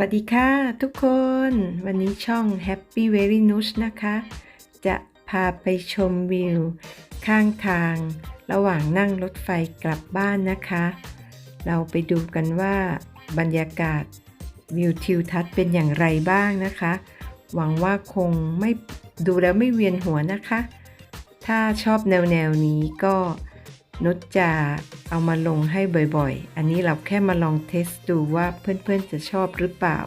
วัสดีค่ะทุกคน วันนี้ช่อง Happy Very n u s นะคะ จะพาไปชมวิว ข้างทาง ระหว่างนั่งรถไฟกลับบ้านนะคะ เราไปดูกันว่าบรรยากาศวิวทิวทัศน์เป็นอย่างไรบ้างนะคะ หวังว่าคงไม่ดูแล้วไม่เวียนหัวนะคะ ถ้าชอบแนวแนวนี้ก็ นุชจะเอามาลงให้บ่อยๆ อันนี้เราแค่มาลองเทสดูว่าเพื่อนๆจะชอบหรือเปล่า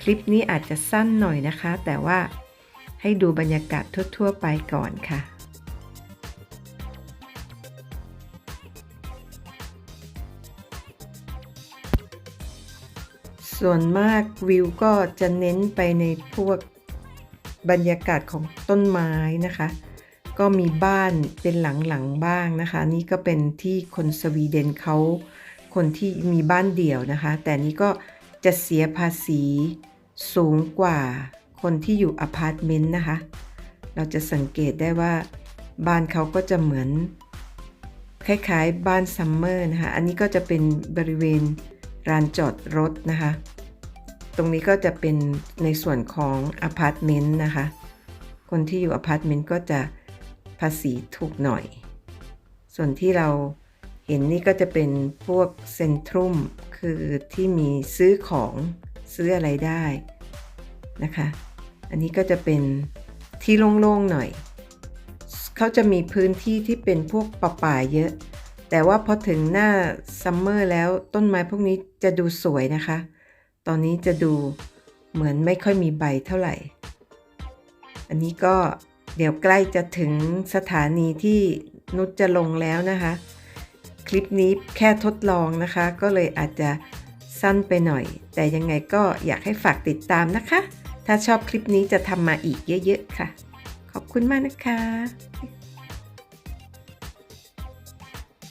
คลิปนี้อาจจะสั้นหน่อยนะคะ แต่ว่าให้ดูบรรยากาศทั่วๆไปก่อนค่ะส่วนมากวิวก็จะเน้นไปในพวกบรรยากาศของต้นไม้นะคะ ก็มีบ้านเป็นหลังๆบ้างนะคะ นี่ก็เป็นที่คนสวีเดนเขาคนที่มีบ้านเดี่ยวนะคะ แต่นี้ก็จะเสียภาษีสูงกว่าคนที่อยู่อพาร์ตเมนต์นะคะ เราจะสังเกตได้ว่าบ้านเขาก็จะเหมือน คล้ายๆบ้านซัมเมอร์นะคะ อันนี้ก็จะเป็นบริเวณลานจอดรถนะคะ ตรงนี้ก็จะเป็นในส่วนของอพาร์ตเมนต์นะคะ คนที่อยู่อพาร์ตเมนต์ก็จะ ภาษีถูกหน่อย ส่วนที่เราเห็นนี่ก็จะเป็นพวกเซ็นทรัมคือที่มีซื้อของซื้ออะไรได้นะคะ อันนี้ก็จะเป็นที่โล่งๆหน่อย เขาจะมีพื้นที่ที่เป็นพวกป่าป่าๆเยอะ แต่ว่าพอถึงหน้าซัมเมอร์แล้วต้นไม้พวกนี้จะดูสวยนะคะ ตอนนี้จะดูเหมือนไม่ค่อยมีใบเท่าไหร่ อันนี้ก็ เดี๋ยวใกล้จะถึงสถานีที่นุชจะลงแล้วนะคะ คลิปนี้แค่ทดลองนะคะ ก็เลยอาจจะสั้นไปหน่อย แต่ยังไงก็อยากให้ฝากติดตามนะคะ ถ้าชอบคลิปนี้จะทำมาอีกเยอะ ๆ ค่ะ ขอบคุณมากนะคะ